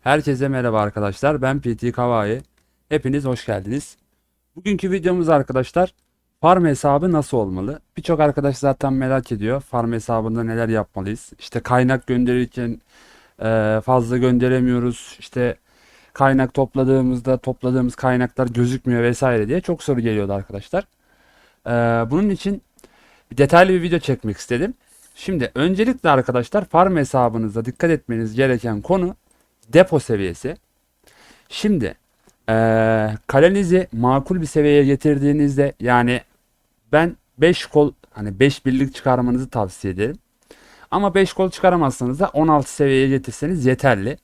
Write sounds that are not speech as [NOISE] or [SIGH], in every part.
Herkese merhaba arkadaşlar. Ben PT Kavai. Hepiniz hoş geldiniz. Bugünkü videomuz arkadaşlar farm hesabı nasıl olmalı? Birçok arkadaş zaten merak ediyor. Farm hesabında neler yapmalıyız? İşte kaynak gönderirken e, fazla gönderemiyoruz. İşte kaynak topladığımızda topladığımız kaynaklar gözükmüyor vesaire diye çok soru geliyordu arkadaşlar. E, bunun için detaylı bir video çekmek istedim. Şimdi öncelikle arkadaşlar farm hesabınızda dikkat etmeniz gereken konu depo seviyesi. Şimdi eee kalenizi makul bir seviyeye getirdiğinizde yani ben 5 kol hani 5 birlik çıkarmanızı tavsiye ederim. Ama 5 kol çıkaramazsanız da 16 seviyeye getirseniz yeterli.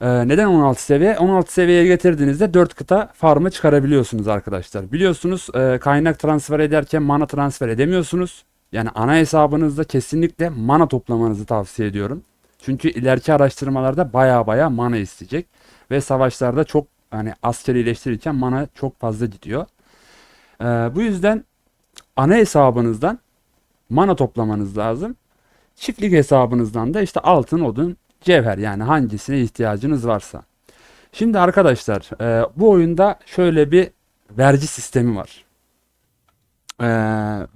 Neden 16 seviye? 16 seviyeye getirdiğinizde 4 kıta farmı çıkarabiliyorsunuz arkadaşlar. Biliyorsunuz kaynak transfer ederken mana transfer edemiyorsunuz. Yani ana hesabınızda kesinlikle mana toplamanızı tavsiye ediyorum. Çünkü ileriki araştırmalarda baya baya mana isteyecek. Ve savaşlarda çok hani asker iyileştirirken mana çok fazla gidiyor. Ee, bu yüzden ana hesabınızdan mana toplamanız lazım. Çiftlik hesabınızdan da işte altın, odun, cevher yani hangisine ihtiyacınız varsa. Şimdi arkadaşlar e, bu oyunda şöyle bir vergi sistemi var. Ee,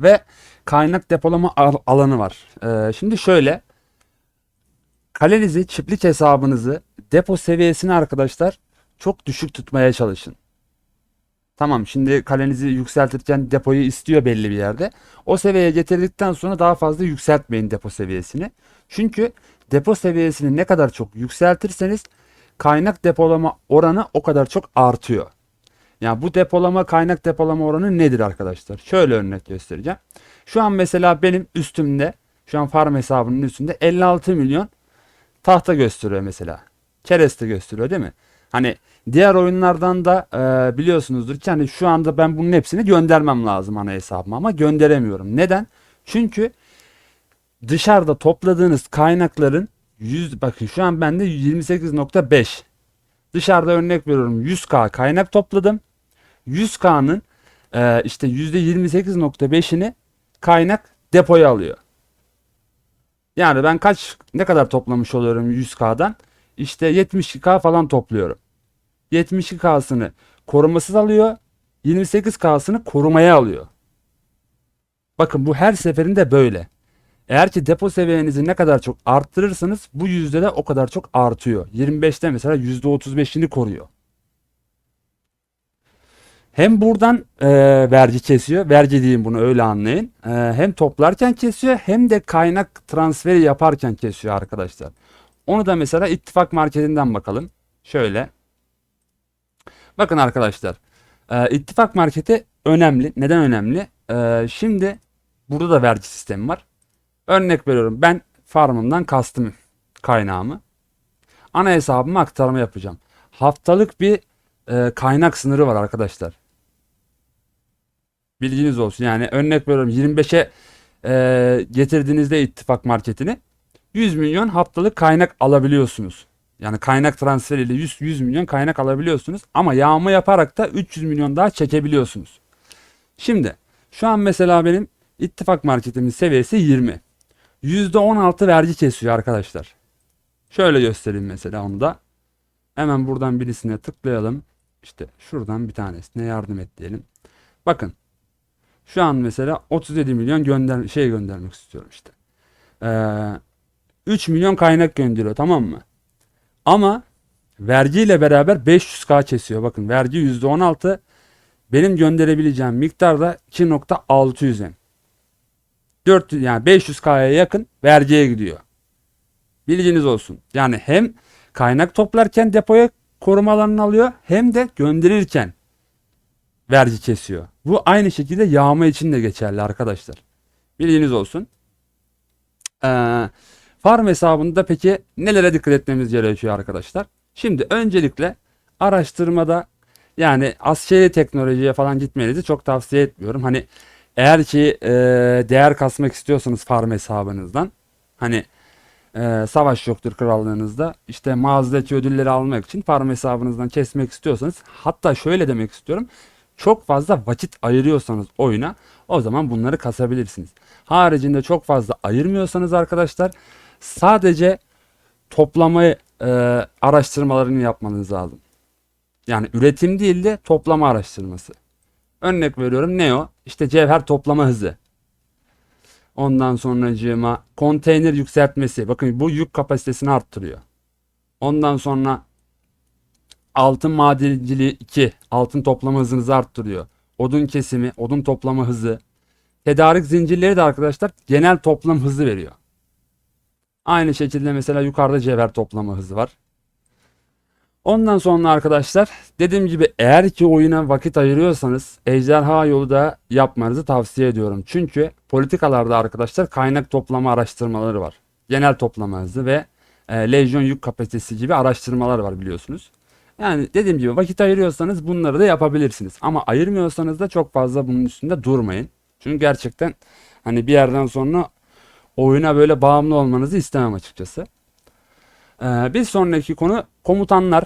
ve kaynak depolama al- alanı var. Ee, şimdi şöyle kalenizi, çiftlik hesabınızı depo seviyesine arkadaşlar çok düşük tutmaya çalışın. Tamam şimdi kalenizi yükseltirken depoyu istiyor belli bir yerde. O seviyeye getirdikten sonra daha fazla yükseltmeyin depo seviyesini. Çünkü depo seviyesini ne kadar çok yükseltirseniz kaynak depolama oranı o kadar çok artıyor. Yani bu depolama kaynak depolama oranı nedir arkadaşlar? Şöyle örnek göstereceğim. Şu an mesela benim üstümde şu an farm hesabının üstünde 56 milyon tahta gösteriyor mesela. Kereste gösteriyor değil mi? Hani diğer oyunlardan da e, biliyorsunuzdur ki hani şu anda ben bunun hepsini göndermem lazım ana hesabıma ama gönderemiyorum. Neden? Çünkü dışarıda topladığınız kaynakların 100 bakın şu an bende 28.5 dışarıda örnek veriyorum 100k kaynak topladım. 100k'nın e, işte %28.5'ini kaynak depoya alıyor. Yani ben kaç ne kadar toplamış oluyorum 100k'dan? İşte 72k falan topluyorum. 72k'sını korumasız alıyor. 28k'sını korumaya alıyor. Bakın bu her seferinde böyle. Eğer ki depo seviyenizi ne kadar çok arttırırsanız bu yüzde de o kadar çok artıyor. 25'te mesela %35'ini koruyor. Hem buradan e, vergi kesiyor. Vergi diyeyim bunu öyle anlayın. E, hem toplarken kesiyor hem de kaynak transferi yaparken kesiyor arkadaşlar. Onu da mesela ittifak marketinden bakalım. Şöyle. Bakın arkadaşlar. E, ittifak marketi önemli. Neden önemli? E, şimdi burada da vergi sistemi var. Örnek veriyorum. Ben farmımdan kastım kaynağımı. Ana hesabıma aktarma yapacağım. Haftalık bir e, kaynak sınırı var arkadaşlar. Bilginiz olsun. Yani örnek veriyorum 25'e e, getirdiğinizde ittifak marketini 100 milyon haftalık kaynak alabiliyorsunuz. Yani kaynak transferiyle 100, 100 milyon kaynak alabiliyorsunuz. Ama yağma yaparak da 300 milyon daha çekebiliyorsunuz. Şimdi şu an mesela benim ittifak marketimin seviyesi 20. %16 vergi kesiyor arkadaşlar. Şöyle göstereyim mesela onu da. Hemen buradan birisine tıklayalım. İşte şuradan bir tanesine yardım et diyelim. Bakın. Şu an mesela 37 milyon gönder şey göndermek istiyorum işte. Ee, 3 milyon kaynak gönderiyor tamam mı? Ama vergiyle beraber 500k kesiyor. Bakın vergi %16. Benim gönderebileceğim miktar da 2.600 M. 400 yani 500k'ya yakın vergiye gidiyor. Bilginiz olsun. Yani hem kaynak toplarken depoya koruma alanını alıyor hem de gönderirken vergi kesiyor. Bu aynı şekilde yağma için de geçerli arkadaşlar. Bilginiz olsun. Ee, farm hesabında peki nelere dikkat etmemiz gerekiyor arkadaşlar? Şimdi öncelikle araştırmada yani askeri teknolojiye falan gitmenizi çok tavsiye etmiyorum. Hani eğer ki e, değer kasmak istiyorsanız farm hesabınızdan hani e, savaş yoktur krallığınızda işte mağazadaki ödülleri almak için farm hesabınızdan kesmek istiyorsanız hatta şöyle demek istiyorum çok fazla vakit ayırıyorsanız oyuna o zaman bunları kasabilirsiniz. Haricinde çok fazla ayırmıyorsanız arkadaşlar sadece toplamayı e, araştırmalarını yapmanız lazım. Yani üretim değil de toplama araştırması. Örnek veriyorum ne o? İşte cevher toplama hızı. Ondan sonracığıma konteyner yükseltmesi. Bakın bu yük kapasitesini arttırıyor. Ondan sonra altın madenciliği 2. Altın toplama hızınızı arttırıyor. Odun kesimi, odun toplama hızı. Tedarik zincirleri de arkadaşlar genel toplam hızı veriyor. Aynı şekilde mesela yukarıda cevher toplama hızı var. Ondan sonra arkadaşlar dediğim gibi eğer ki oyuna vakit ayırıyorsanız ejderha yolu da yapmanızı tavsiye ediyorum. Çünkü politikalarda arkadaşlar kaynak toplama araştırmaları var. Genel toplama hızı ve e, lejyon yük kapasitesi gibi araştırmalar var biliyorsunuz. Yani dediğim gibi vakit ayırıyorsanız bunları da yapabilirsiniz. Ama ayırmıyorsanız da çok fazla bunun üstünde durmayın. Çünkü gerçekten hani bir yerden sonra oyuna böyle bağımlı olmanızı istemem açıkçası. Ee, bir sonraki konu komutanlar.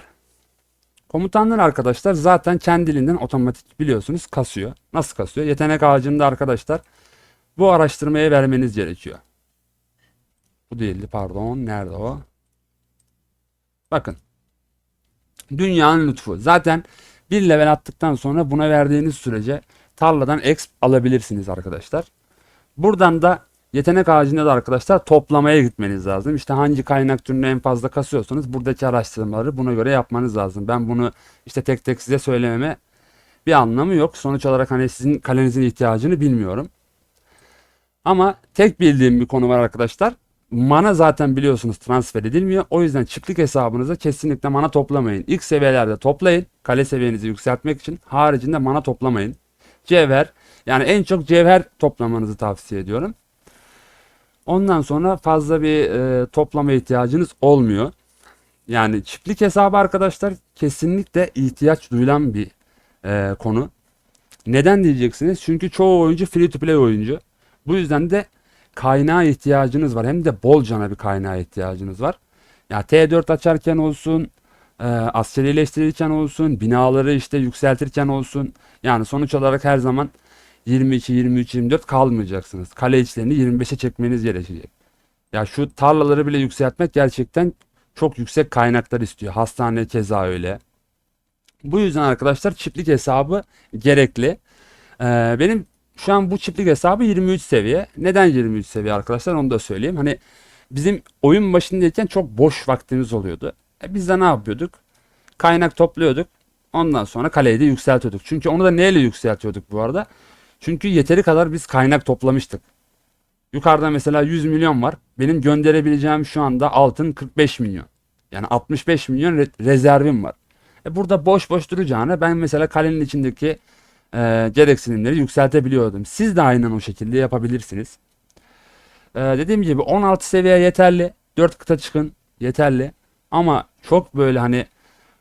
Komutanlar arkadaşlar zaten kendiliğinden otomatik biliyorsunuz kasıyor. Nasıl kasıyor? Yetenek ağacında arkadaşlar bu araştırmaya vermeniz gerekiyor. Bu değildi pardon. Nerede o? Bakın. Dünyanın lütfu. Zaten bir level attıktan sonra buna verdiğiniz sürece tarladan exp alabilirsiniz arkadaşlar. Buradan da yetenek ağacında da arkadaşlar toplamaya gitmeniz lazım. İşte hangi kaynak türünü en fazla kasıyorsanız buradaki araştırmaları buna göre yapmanız lazım. Ben bunu işte tek tek size söylememe bir anlamı yok. Sonuç olarak hani sizin kalenizin ihtiyacını bilmiyorum. Ama tek bildiğim bir konu var arkadaşlar. Mana zaten biliyorsunuz transfer edilmiyor. O yüzden çiftlik hesabınıza kesinlikle mana toplamayın. İlk seviyelerde toplayın. Kale seviyenizi yükseltmek için. Haricinde mana toplamayın. Cevher. Yani en çok cevher toplamanızı tavsiye ediyorum. Ondan sonra fazla bir e, toplama ihtiyacınız olmuyor. Yani çiftlik hesabı arkadaşlar kesinlikle ihtiyaç duyulan bir e, konu. Neden diyeceksiniz? Çünkü çoğu oyuncu free to play oyuncu. Bu yüzden de kaynağa ihtiyacınız var. Hem de bol cana bir kaynağa ihtiyacınız var. Ya T4 açarken olsun, e, askerileştirirken olsun, binaları işte yükseltirken olsun. Yani sonuç olarak her zaman 22, 23, 24 kalmayacaksınız. Kale içlerini 25'e çekmeniz gerekecek. Ya şu tarlaları bile yükseltmek gerçekten çok yüksek kaynaklar istiyor. Hastane keza öyle. Bu yüzden arkadaşlar çiftlik hesabı gerekli. Ee, benim şu an bu çiftlik hesabı 23 seviye. Neden 23 seviye arkadaşlar onu da söyleyeyim. Hani bizim oyun başındayken çok boş vaktimiz oluyordu. E biz de ne yapıyorduk? Kaynak topluyorduk. Ondan sonra kaleyi de yükseltiyorduk. Çünkü onu da neyle yükseltiyorduk bu arada? Çünkü yeteri kadar biz kaynak toplamıştık. Yukarıda mesela 100 milyon var. Benim gönderebileceğim şu anda altın 45 milyon. Yani 65 milyon re- rezervim var. E burada boş boş duracağına ben mesela kalenin içindeki e, gereksinimleri yükseltebiliyordum. Siz de aynen o şekilde yapabilirsiniz. E, dediğim gibi 16 seviye yeterli. 4 kıta çıkın yeterli. Ama çok böyle hani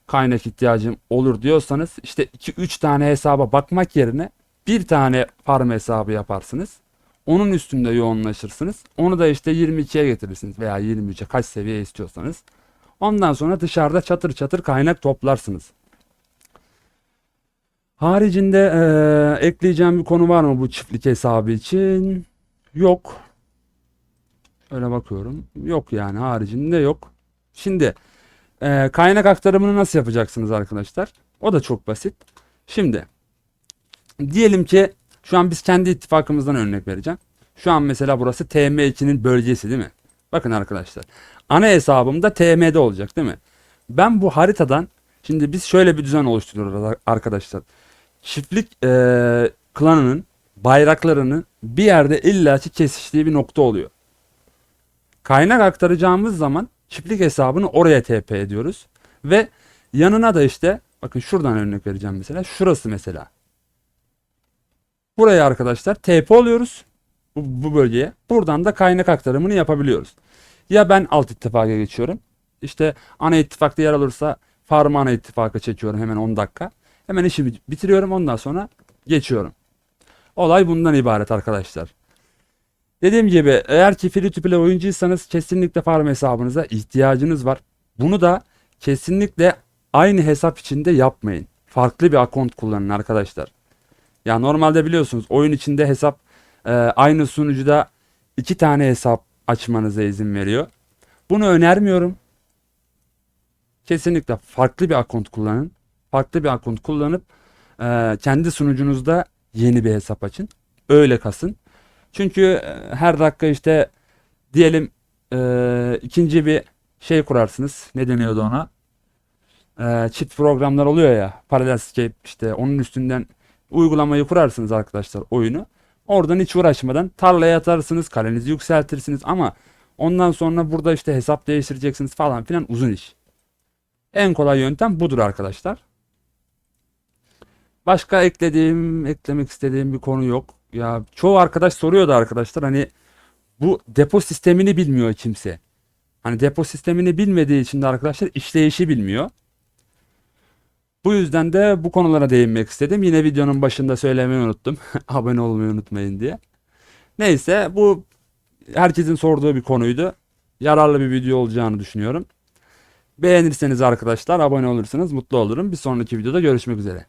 kaynak ihtiyacım olur diyorsanız işte 2-3 tane hesaba bakmak yerine bir tane farm hesabı yaparsınız. Onun üstünde yoğunlaşırsınız. Onu da işte 22'ye getirirsiniz veya 23'e kaç seviye istiyorsanız. Ondan sonra dışarıda çatır çatır kaynak toplarsınız. Haricinde eee, ekleyeceğim bir konu var mı bu çiftlik hesabı için? Yok. Öyle bakıyorum. Yok yani haricinde yok. Şimdi eee, kaynak aktarımını nasıl yapacaksınız arkadaşlar? O da çok basit. Şimdi diyelim ki şu an biz kendi ittifakımızdan örnek vereceğim. Şu an mesela burası TM2'nin bölgesi değil mi? Bakın arkadaşlar. Ana hesabımda TM'de olacak değil mi? Ben bu haritadan şimdi biz şöyle bir düzen oluşturuyoruz ar- arkadaşlar. Çiftlik eee, klanının bayraklarının bir yerde illaki kesiştiği bir nokta oluyor. Kaynak aktaracağımız zaman çiftlik hesabını oraya TP ediyoruz. Ve yanına da işte bakın şuradan örnek vereceğim mesela. Şurası mesela. Buraya arkadaşlar TP oluyoruz. Bu, bu bölgeye. Buradan da kaynak aktarımını yapabiliyoruz. Ya ben alt ittifaka geçiyorum. İşte ana ittifakta yer alırsa farm ana ittifaka çekiyorum hemen 10 dakika. Hemen işimi bitiriyorum ondan sonra geçiyorum. Olay bundan ibaret arkadaşlar. Dediğim gibi eğer ki free to play oyuncuysanız kesinlikle farm hesabınıza ihtiyacınız var. Bunu da kesinlikle aynı hesap içinde yapmayın. Farklı bir akont kullanın arkadaşlar. Ya normalde biliyorsunuz oyun içinde hesap e, aynı sunucuda iki tane hesap açmanıza izin veriyor. Bunu önermiyorum. kesinlikle farklı bir akont kullanın. Farklı bir akont kullanıp e, kendi sunucunuzda yeni bir hesap açın. Öyle kasın. Çünkü e, her dakika işte diyelim e, ikinci bir şey kurarsınız. Ne deniyordu ona? E, çift programlar oluyor ya. Parallelscape işte onun üstünden uygulamayı kurarsınız arkadaşlar oyunu. Oradan hiç uğraşmadan tarlaya atarsınız, kalenizi yükseltirsiniz ama ondan sonra burada işte hesap değiştireceksiniz falan filan uzun iş. En kolay yöntem budur arkadaşlar. Başka eklediğim, eklemek istediğim bir konu yok. Ya çoğu arkadaş soruyordu arkadaşlar hani bu depo sistemini bilmiyor kimse. Hani depo sistemini bilmediği için de arkadaşlar işleyişi bilmiyor. Bu yüzden de bu konulara değinmek istedim. Yine videonun başında söylemeyi unuttum. [LAUGHS] Abone olmayı unutmayın diye. Neyse bu herkesin sorduğu bir konuydu. Yararlı bir video olacağını düşünüyorum. Beğenirseniz arkadaşlar abone olursanız mutlu olurum. Bir sonraki videoda görüşmek üzere.